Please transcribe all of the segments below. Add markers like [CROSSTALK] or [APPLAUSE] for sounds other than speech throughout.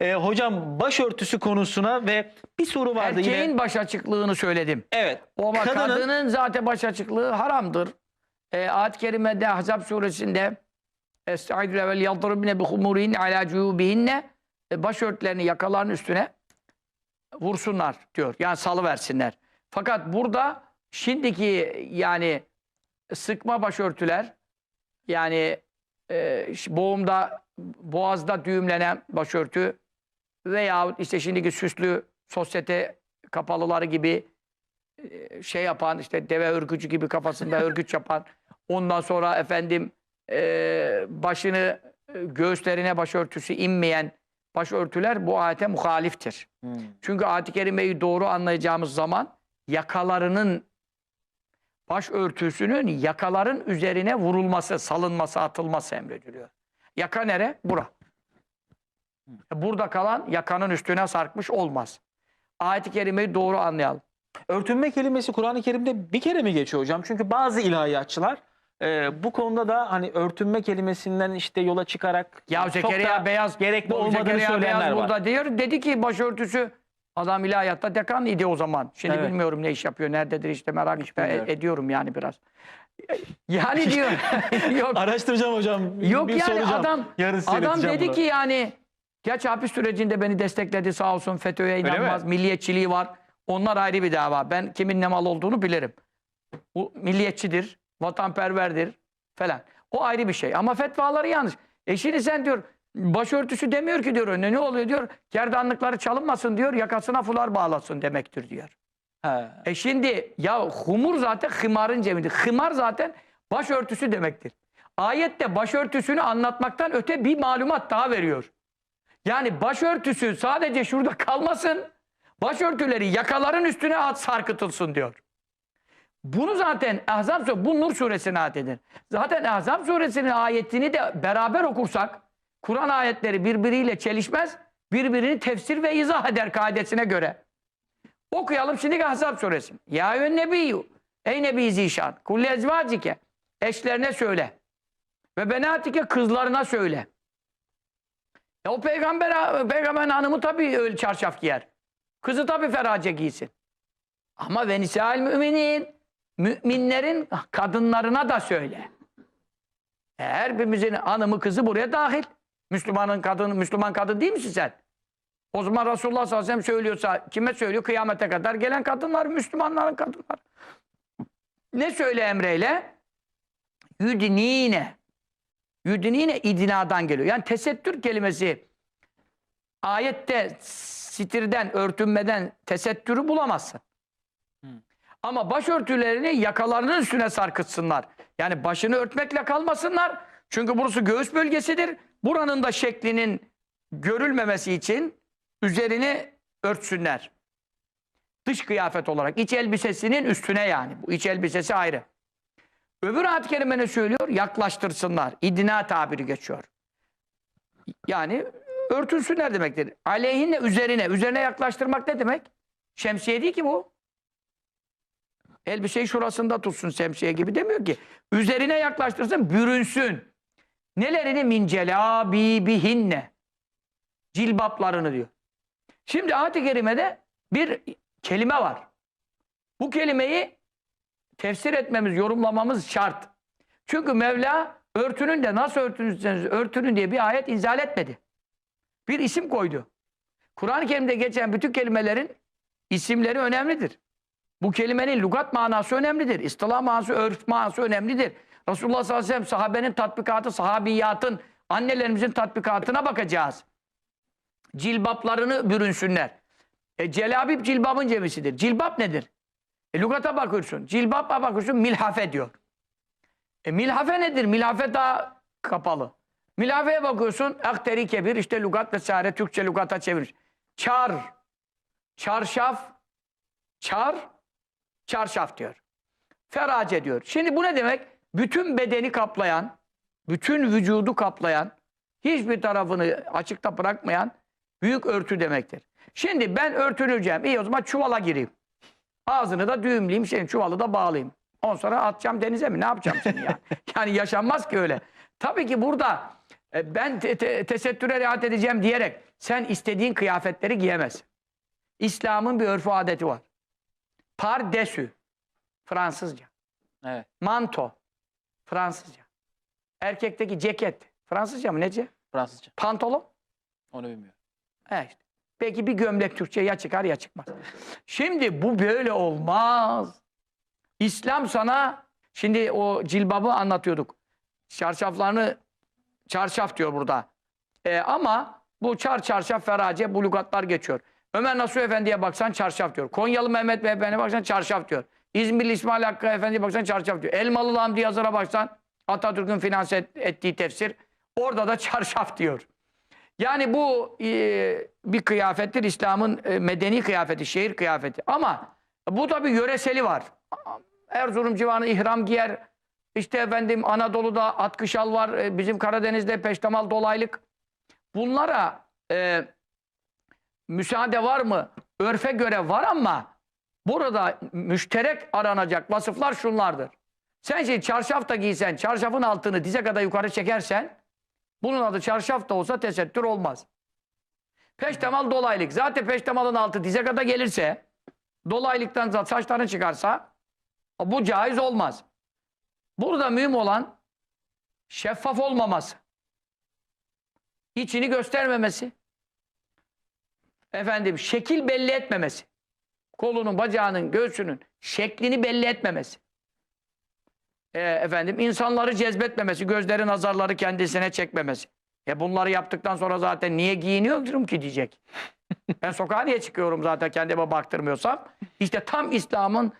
Ee, hocam başörtüsü konusuna ve bir soru vardı Erkeğin yine. baş açıklığını söyledim. Evet. O ama kadının- kadının zaten baş açıklığı haramdır. E, Ayet-i Kerime'de Ahzab suresinde Estaizu level yaldıribne bi humurihin ala cuyubihinne e, başörtülerini yakaların üstüne vursunlar diyor. Yani salı versinler. Fakat burada şimdiki yani sıkma başörtüler yani e, boğumda boğazda düğümlenen başörtü veya işte şimdiki süslü sosyete kapalıları gibi e, şey yapan işte deve örgücü gibi kafasında [LAUGHS] örgüç yapan ondan sonra efendim e, başını e, göğüslerine başörtüsü inmeyen başörtüler bu ayete muhaliftir. Hmm. Çünkü ayet-i kerimeyi doğru anlayacağımız zaman yakalarının başörtüsünün yakaların üzerine vurulması, salınması, atılması emrediliyor. Yaka nere? Bura. Burada kalan yakanın üstüne sarkmış olmaz. Ayet-i kerimeyi doğru anlayalım. Örtünme kelimesi Kur'an-ı Kerim'de bir kere mi geçiyor hocam? Çünkü bazı ilahiyatçılar e, bu konuda da hani örtünme kelimesinden işte yola çıkarak Ya Zekeriya Beyaz gerekli olmadığını Zekeriya söyleyenler Beyaz var. burada diyor. Dedi ki başörtüsü adam ilahiyatta dekan idi o zaman. Şimdi Evet. bilmiyorum ne iş yapıyor. Nerededir işte merak Hiç bilmiyorum. ediyorum yani biraz. Yani diyor. [LAUGHS] [LAUGHS] yok. Araştıracağım hocam. Yok bir yani soracağım. adam Yarın adam dedi bunu. ki yani geç hapis sürecinde beni destekledi sağ olsun FETÖ'ye inanmaz. Milliyetçiliği var. Onlar ayrı bir dava. Ben kimin ne mal olduğunu bilirim. Bu milliyetçidir, vatanperverdir falan. O ayrı bir şey. Ama fetvaları yanlış. E şimdi sen diyor başörtüsü demiyor ki diyor önüne ne oluyor diyor. Gerdanlıkları çalınmasın diyor yakasına fular bağlasın demektir diyor. He. E şimdi ya humur zaten hımarın cemidir. Hımar zaten başörtüsü demektir. Ayette başörtüsünü anlatmaktan öte bir malumat daha veriyor. Yani başörtüsü sadece şurada kalmasın. Başörtüleri yakaların üstüne at sarkıtılsın diyor. Bunu zaten Ahzab suresi, bu Nur suresine ayet edilir. Zaten Ahzab suresinin ayetini de beraber okursak Kur'an ayetleri birbiriyle çelişmez. Birbirini tefsir ve izah eder kaidesine göre. Okuyalım şimdi Ahzab suresi. Ya yön nebiyyü. Ey nebi zişan. Kulli ezvacike. Eşlerine söyle. Ve benatike kızlarına söyle. E o peygamber, peygamberin hanımı tabii öyle çarşaf giyer. Kızı tabii ferace giysin. Ama ve nisa'il müminin müminlerin kadınlarına da söyle. E, Her birimizin hanımı kızı buraya dahil. Müslümanın kadını, Müslüman kadın değil misin sen? O zaman Resulullah sallallahu aleyhi ve sellem söylüyorsa kime söylüyor? Kıyamete kadar gelen kadınlar, Müslümanların kadınlar. Ne söyle emreyle? Yüdinine. Yüdinine idinadan geliyor. Yani tesettür kelimesi ayette sitirden, örtünmeden tesettürü bulamazsın. Ama başörtülerini yakalarının üstüne sarkıtsınlar. Yani başını örtmekle kalmasınlar. Çünkü burası göğüs bölgesidir. Buranın da şeklinin görülmemesi için üzerini örtsünler. Dış kıyafet olarak. iç elbisesinin üstüne yani. Bu iç elbisesi ayrı. Öbür ayet-i kerime ne söylüyor? Yaklaştırsınlar. İdina tabiri geçiyor. Yani örtünsünler demektir. Aleyhinle üzerine. Üzerine yaklaştırmak ne demek? Şemsiye değil ki bu. Elbiseyi şurasında tutsun şemsiye gibi demiyor ki. Üzerine yaklaştırsın, bürünsün. Nelerini min celabibihinne. Cilbaplarını diyor. Şimdi ayet-i kerimede bir kelime var. Bu kelimeyi tefsir etmemiz, yorumlamamız şart. Çünkü Mevla örtünün de nasıl örtünürseniz örtünün diye bir ayet inzal etmedi. Bir isim koydu. Kur'an-ı Kerim'de geçen bütün kelimelerin isimleri önemlidir. Bu kelimenin lügat manası önemlidir. İstilah manası, örf manası önemlidir. Resulullah sallallahu aleyhi ve sellem sahabenin tatbikatı, sahabiyatın, annelerimizin tatbikatına bakacağız. Cilbaplarını bürünsünler. E, celabip cilbabın cemisidir. Cilbap nedir? E, lügata bakıyorsun. Cilbaba bakıyorsun milhafe diyor. E, milhafe nedir? Milhafe daha kapalı. Milhafeye bakıyorsun akteri kebir işte lügat vesaire Türkçe lügata çevirir. Çar, çarşaf, çar, çarşaf diyor. Ferace diyor. Şimdi bu ne demek? Bütün bedeni kaplayan, bütün vücudu kaplayan, hiçbir tarafını açıkta bırakmayan büyük örtü demektir. Şimdi ben örtüneceğim. İyi o zaman çuvala gireyim. Ağzını da düğümleyeyim, senin çuvalı da bağlayayım. Ondan sonra atacağım denize mi? Ne yapacağım seni yani? [LAUGHS] yani yaşanmaz ki öyle. Tabii ki burada E, ben te- te- tesettüre riayet edeceğim diyerek sen istediğin kıyafetleri giyemezsin. İslam'ın bir örfü adeti var. Pardesü Fransızca. Evet. Manto Fransızca. Erkekteki ceket Fransızca mı nece? Fransızca. Pantolon? Onu bilmiyorum. He işte. Peki bir gömlek Türkçe ya çıkar ya çıkmaz. Şimdi bu böyle olmaz. İslam sana şimdi o cilbabı anlatıyorduk. Çarşaflarını çarşaf diyor burada. Ee, ama bu çar çarşaf ferace bu lügatlar geçiyor. Ömer Nasuh Efendi'ye baksan çarşaf diyor. Konyalı Mehmet Efendi'ye baksan çarşaf diyor. İzmirli İsmail Hakkı Efendi'ye baksan çarşaf diyor. Elmalı Hamdi Yazır'a baksan Atatürk'ün finanse et- ettiği tefsir. Orada da çarşaf diyor. Yani bu e, bir kıyafettir. İslam'ın e, medeni kıyafeti, şehir kıyafeti. Ama bu tabi yöreseli var. Erzurum civarı ihram giyer. İşte efendim Anadolu'da atkı şal var. E, bizim Karadeniz'de peştemal dolaylık. Bunlara e, müsaade var mı? Örfe göre var ama burada müşterek aranacak vasıflar şunlardır. Sen şimdi çarşaf da giysen, çarşafın altını dize kadar yukarı çekersen bunun adı çarşaf da olsa tesettür olmaz. Peştemal dolaylık. Zaten peştemalın altı dize kadar gelirse dolaylıktan saçların çıkarsa bu caiz olmaz. Burada mühim olan şeffaf olmaması. İçini göstermemesi. Efendim şekil belli etmemesi. Kolunun, bacağının, göğsünün şeklini belli etmemesi. Ee, efendim insanları cezbetmemesi, gözleri nazarları kendisine çekmemesi. E bunları yaptıktan sonra zaten niye giyiniyorum ki diyecek. ben sokağa niye çıkıyorum zaten kendime baktırmıyorsam. İşte tam İslam'ın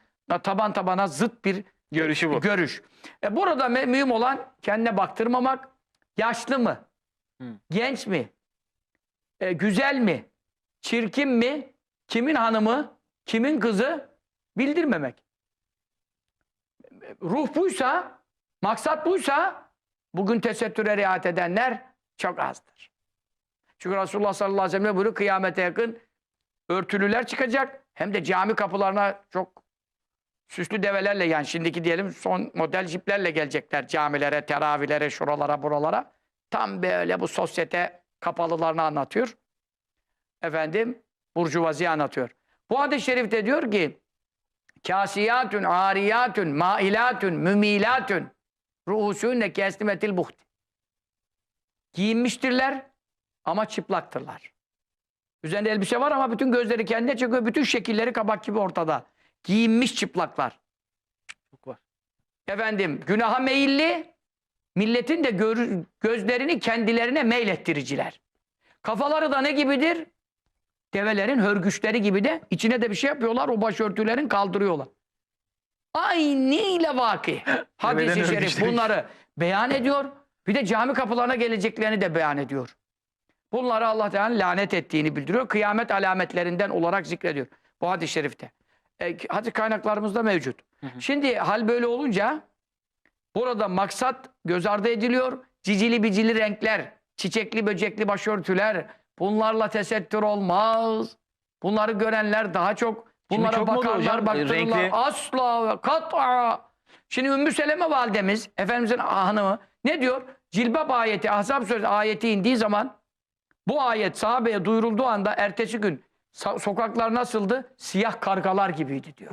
taban tabana zıt bir Görüşü bu. görüş. E burada mühim olan kendine baktırmamak. Yaşlı mı? Hı. Genç mi? E, güzel mi? Çirkin mi? Kimin hanımı? Kimin kızı? Bildirmemek. Ruh buysa, maksat buysa bugün tesettüre riayet edenler çok azdır. Çünkü Resulullah sallallahu aleyhi ve sellem buyuruyor kıyamete yakın örtülüler çıkacak. Hem de cami kapılarına çok süslü develerle yani şimdiki diyelim son model jiplerle gelecekler camilere, teravihlere, şuralara, buralara. Tam böyle bu sosyete kapalılarını anlatıyor. Efendim burjuvazi anlatıyor. Bu hadis-i şerifte diyor ki kasiyatun, ariyatun, mailatun, mümilatun ruhusûne keslimetil buht. Giyinmiştirler ama çıplaktırlar. Üzerinde elbise var ama bütün gözleri kendine çekiyor. Bütün şekilleri kabak gibi ortada. Giyinmiş çıplaklar. Çok var. Efendim günaha meyilli, milletin de gözlerini kendilerine meylettiriciler. Kafaları da ne gibidir? Develerin hörgüçleri gibi de içine de bir şey yapıyorlar. O başörtülerin kaldırıyorlar. Aynıyla vaki. [LAUGHS] Hadis-i şerif bunları beyan ediyor. Bir de cami kapılarına geleceklerini de beyan ediyor. Bunları Allah Teala lanet ettiğini bildiriyor. Kıyamet alametlerinden olarak zikrediyor. Bu hadis-i şerifte. E, hadis kaynaklarımızda mevcut. Şimdi hal böyle olunca burada maksat göz ardı ediliyor. Cicili bicili renkler, çiçekli böcekli başörtüler bunlarla tesettür olmaz. Bunları görenler daha çok bunlara çok bakarlar, baktırırlar. renkli. Asla kat'a. Şimdi Ümmü Seleme validemiz, Efendimizin hanımı ne diyor? Cilbab ayeti, Ahzab suresi ayeti indiği zaman bu ayet sahabeye duyurulduğu anda ertesi gün sokaklar nasıldı? Siyah kargalar gibiydi diyor.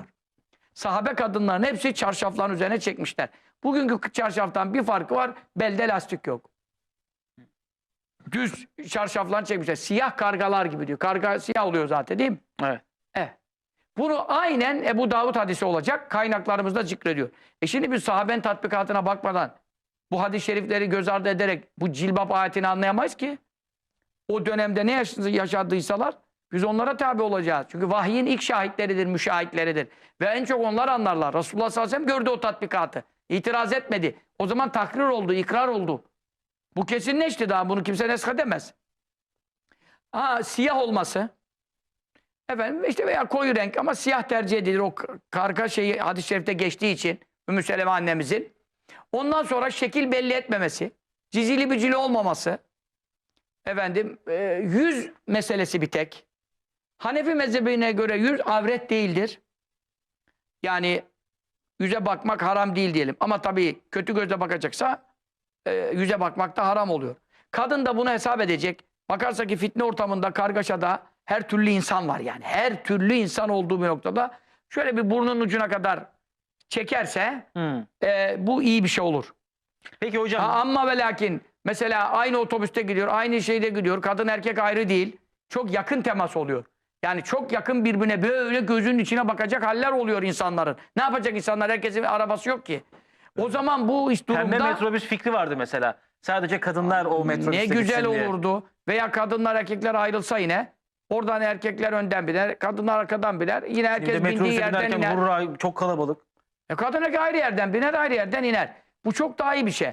Sahabe kadınların hepsi çarşafların üzerine çekmişler. Bugünkü çarşaftan bir farkı var. Belde lastik yok. Düz çarşaflarını çekmişler. Siyah kargalar gibi diyor. Karga siyah oluyor zaten değil mi? Evet. Evet. Bunu aynen Ebu Davud hadisi olacak. Kaynaklarımızda zikrediyor. E şimdi biz sahaben tatbikatına bakmadan bu hadis-i şerifleri göz ardı ederek bu cilbap ayetini anlayamayız ki. O dönemde ne yaş- yaşadıysalar biz onlara tabi olacağız. Çünkü vahyin ilk şahitleridir, müşahitleridir. Ve en çok onlar anlarlar. Resulullah sallallahu aleyhi ve sellem gördü o tatbikatı. İtiraz etmedi. O zaman takrir oldu, ikrar oldu. Bu kesinleşti daha. Bunu kimse neshedemez. Ha, siyah olması. Efendim işte veya koyu renk ama siyah tercih edilir. O karga şeyi hadis-i şerifte geçtiği için Ümmü Seleme annemizin. Ondan sonra şekil belli etmemesi, cizili bücili olmaması, efendim e, yüz meselesi bir tek. Hanefi mezhebine göre yüz avret değildir. Yani yüze bakmak haram değil diyelim. Ama tabii kötü gözle bakacaksa e, yüze bakmak da haram oluyor. Kadın da bunu hesap edecek. Bakarsa ki fitne ortamında, kargaşada her türlü insan var yani. Her türlü insan olduğu bir noktada şöyle bir burnun ucuna kadar çekerse Hı. e, bu iyi bir şey olur. Peki hocam. Ha, ama ve lakin mesela aynı otobüste gidiyor, aynı şeyde gidiyor. Kadın erkek ayrı değil. Çok yakın temas oluyor. Yani çok yakın birbirine böyle gözünün içine bakacak haller oluyor insanların. Ne yapacak insanlar? Herkesin arabası yok ki. O zaman bu iş Pembe durumda metrobüs fikri vardı mesela. Sadece kadınlar o metrobüste ne güzel gitsin diye. olurdu. Veya kadınlar erkekler ayrılsa yine oradan erkekler önden biner, kadınlar arkadan biner. Yine herkes bindiği metrobüse yerden binerken iner. vurur ay- çok kalabalık. E kadın erkek ayrı yerden biner, ayrı yerden iner. Bu çok daha iyi bir şey.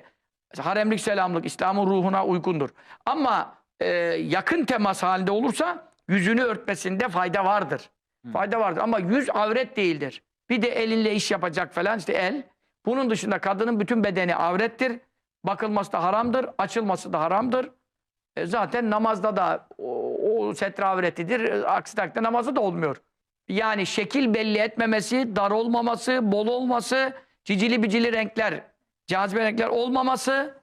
Haremlik, selamlık İslam'ın ruhuna uygundur. Ama e, yakın temas halinde olursa yüzünü örtmesinde fayda vardır. Fayda vardır ama yüz avret değildir. Bir de elinle iş yapacak falan işte el. Bunun dışında kadının bütün bedeni avrettir. Bakılması da haramdır, açılması da haramdır. E, zaten namazda da o, o setre avretidir. E, Aksi takdirde namazı da olmuyor. Yani şekil belli etmemesi, dar olmaması, bol olması, cicili bicili renkler, cazibe renkler olmaması,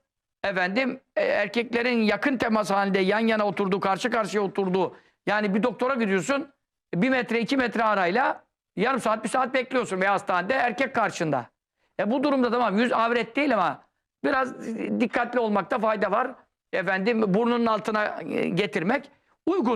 efendim e, erkeklerin yakın temas halinde yan yana oturduğu, karşı karşıya oturduğu. Yani bir doktora gidiyorsun, bir metre iki metre arayla yarım saat bir saat bekliyorsun veya hastanede erkek karşında. E bu durumda tamam yüz avret değil ama biraz dikkatli olmakta fayda var. Efendim burnunun altına e, getirmek uygun.